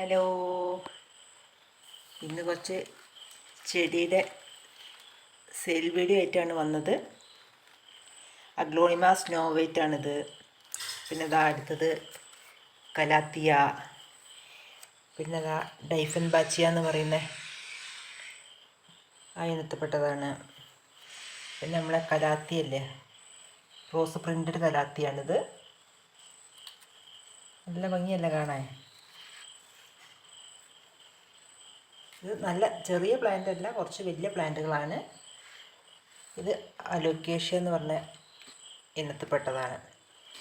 Hello. ഇന്ന് കുറച്ച് ചെടിയുടെ സെയിൽ വീഡിയോ ആയിട്ടാണ് വന്നത്. അഗ്ലോണിമ സ്നോ വൈറ്റ് ആണിത് പിന്നെ ഇതാ അടുത്തത് കലാത്തിയ. പിന്നെ ഇതാ ഡൈഫൻ ബാച്ചിയ എന്ന് പറയുന്ന ആ പിന്നെ നമ്മളെ കലാത്തിയല്ലേ? Rose printed കലാത്തിയാണിത്. നല്ല ഭംഗിയല്ല കാണാൻ? ഇത് നല്ല ചെറിയ പ്ലാന്റ് അല്ല കുറച്ച് വലിയ പ്ലാന്റുകളാണ് ഇത് അലോക്കേഷ്യ എന്ന് പറഞ്ഞ ഇനത്തിൽപ്പെട്ടതാണ്.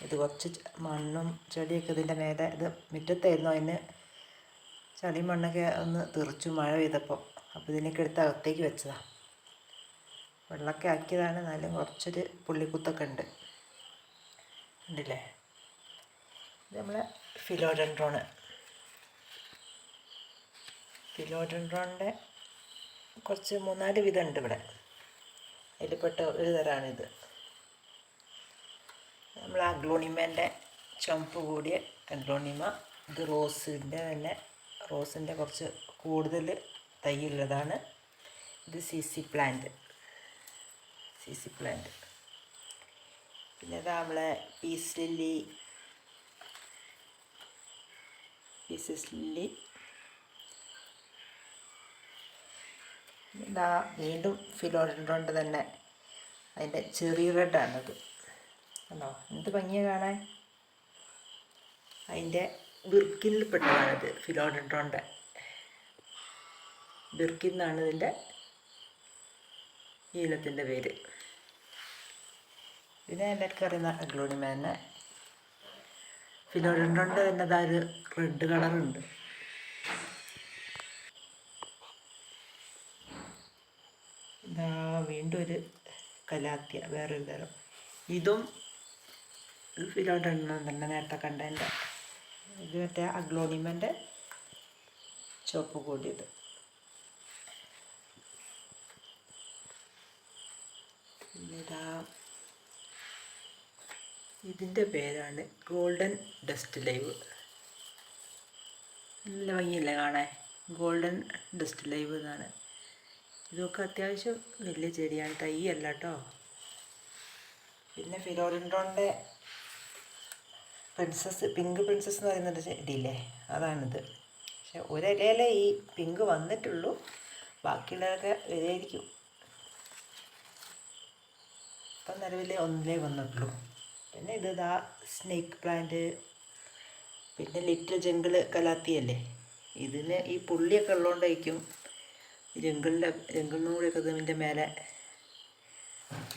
ഇത് കുറച്ച് മണ്ണും ചെടിയൊക്കെ ഇതിന്റെ മേലെ ഇത് മുറ്റത്തായിരുന്നു. അതിന് ചളി മണ്ണൊക്കെ ഒന്ന് തെറിച്ചു മഴ പെയ്തപ്പോൾ അപ്പോൾ ഇതിനൊക്കെ എടുത്ത് അകത്തേക്ക് വെച്ചതാണ് വെള്ളമൊക്കെ ആക്കിയതാണ്. എന്നാലും കുറച്ചൊരു പുള്ളിക്കുത്തൊക്കെ ഉണ്ട്. ഉണ്ടല്ലേ ഇത് നമ്മളെ ഫിലോഡൻഡ്രോണ് ഫിലോഡൻഡ്രോണിന്റെ കുറച്ച് മൂന്നാൽ വിധം ഉണ്ട് ഇവിടെ. അതിൽപ്പെട്ട ഒരു തരമാണിത് നമ്മൾ അഗ്ലോണിമേന്റെ ചുമപ്പ് കൂടിയ അഗ്ലോണിമ ഇത് റോസിന്റെ തന്നെ. റോസിന്റെ കുറച്ച് കൂടുതൽ തൈയുള്ളതാണ്. ഇത് Z Z plant. Z Z plant. പിന്നെ ഇതാ നമ്മളെ പീസ് ലില്ലി. Pieces lily. ഇതാ വീണ്ടും ഫിലോഡൻഡ്രോണ്ട് തന്നെ. അതിന്റെ ചെറിയ റെഡാണത്. കണ്ടോ? എന്ത് ഭംഗിയാണ് കാണാൻ. അതിന്റെ ബിർക്കിനിൽപ്പെട്ടതാണിത് ഫിലോഡൻഡ്രോണ്ട് ബിർക്കിൻ എന്നാണ് ഇതിന്റെ ഈലത്തിന്റെ പേര്. പിന്നെ എല്ലാവർക്കും അറിയുന്ന അഗ്ലോണിമ തന്നെ. ഫിലോഡൻഡ്രോണ്ട് തന്നെ അതായത് റെഡ് കളറുണ്ട് ഇതാ വീണ്ടും ഒരു കലാത്തിയ വേറൊരു തരം. ഇതും ഫിലോഡെണ്ണം തന്നെ നേരത്തെ കണ്ടതിന്റെ ഇത് മറ്റേ അഗ്ലോണിമന്റെ ചുവപ്പ് കൂടിയത്. ഇതിന്റെ പേരാണ് ഗോൾഡൻ ഡസ്റ്റ് ലൈവ്. നല്ല ഭംഗിയല്ലേ കാണാൻ? ഗോൾഡൻ ഡസ്റ്റ് ലൈവ് എന്നാണ്. ഇതൊക്കെ അത്യാവശ്യം വലിയ ചെടിയാണ് തൈ അല്ല കേട്ടോ. പിന്നെ ഫിലോറിൻഡ്രോണിന്റെ പ്രിൻസസ് പിങ്ക് പ്രിൻസസ് എന്ന് പറയുന്നൊരു ചെടിയില്ലേ? അതാണിത്. പക്ഷെ ഒരിലയിലെ ഈ പിങ്ക് വന്നിട്ടുള്ളൂ. ബാക്കിയുള്ളതൊക്കെ വരെയായിരിക്കും ഇപ്പം നിലവിൽ ഒന്നിലേ വന്നിട്ടുള്ളൂ. പിന്നെ ഇത് ഇതാ സ്നേക്ക് പ്ലാന്റ് പിന്നെ ലിറ്റിൽ ജംഗിൾ കലാത്തിയല്ലേ? ഇതിന് ഈ പുള്ളിയൊക്കെ ഉള്ളതുകൊണ്ടായിരിക്കും ജംഗിളിനും കൂടിയൊക്കെ ഇതിന്റെ മേലെ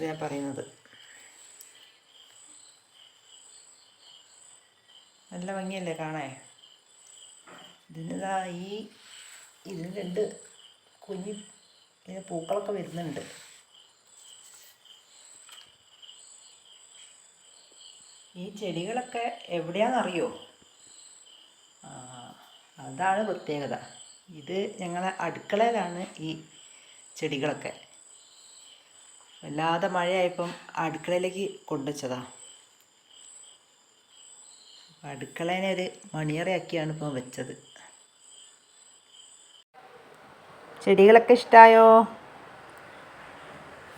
ഞാൻ പറയുന്നത്. നല്ല ഭംഗിയല്ലേ കാണാൻ? ഇതിനിതാ ഈ ഇതിന് രണ്ട് കുഞ്ഞി പൂക്കളൊക്കെ വരുന്നുണ്ട്. ഈ ചെടികളൊക്കെ എവിടെയാണെന്നറിയോ? അതാണ് പ്രത്യേകത. ഇത് ഞങ്ങളെ അടുക്കളയിലാണ് ഈ ചെടികളൊക്കെ. വല്ലാതെ മഴയായപ്പം അടുക്കളയിലേക്ക് കൊണ്ടുവച്ചതാണ് അടുക്കളേനെ ഒരു മണിയറയാക്കിയാണ് ഇപ്പം വെച്ചത്. ചെടികളൊക്കെ ഇഷ്ടമായോ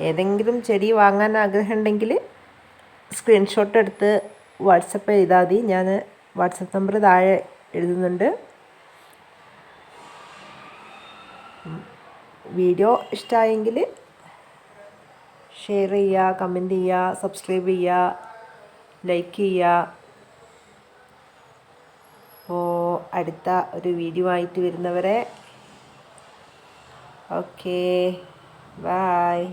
ഏതെങ്കിലും ചെടി വാങ്ങാൻ ആഗ്രഹമുണ്ടെങ്കിൽ സ്ക്രീൻഷോട്ട് എടുത്ത് വാട്സപ്പ് ചെയ്താൽ മതി. ഞാൻ വാട്സപ്പ് നമ്പർ താഴെ എഴുതുന്നുണ്ട്. വീഡിയോ ഇഷ്ടമായെങ്കിൽ ഷെയർ ചെയ്യുക കമന്റ് ചെയ്യുക സബ്സ്ക്രൈബ് ചെയ്യുക ലൈക്ക് ചെയ്യുക. അപ്പോൾ അടുത്ത ഒരു വീഡിയോ ആയിട്ട് വരുന്നവരെ. Okay bye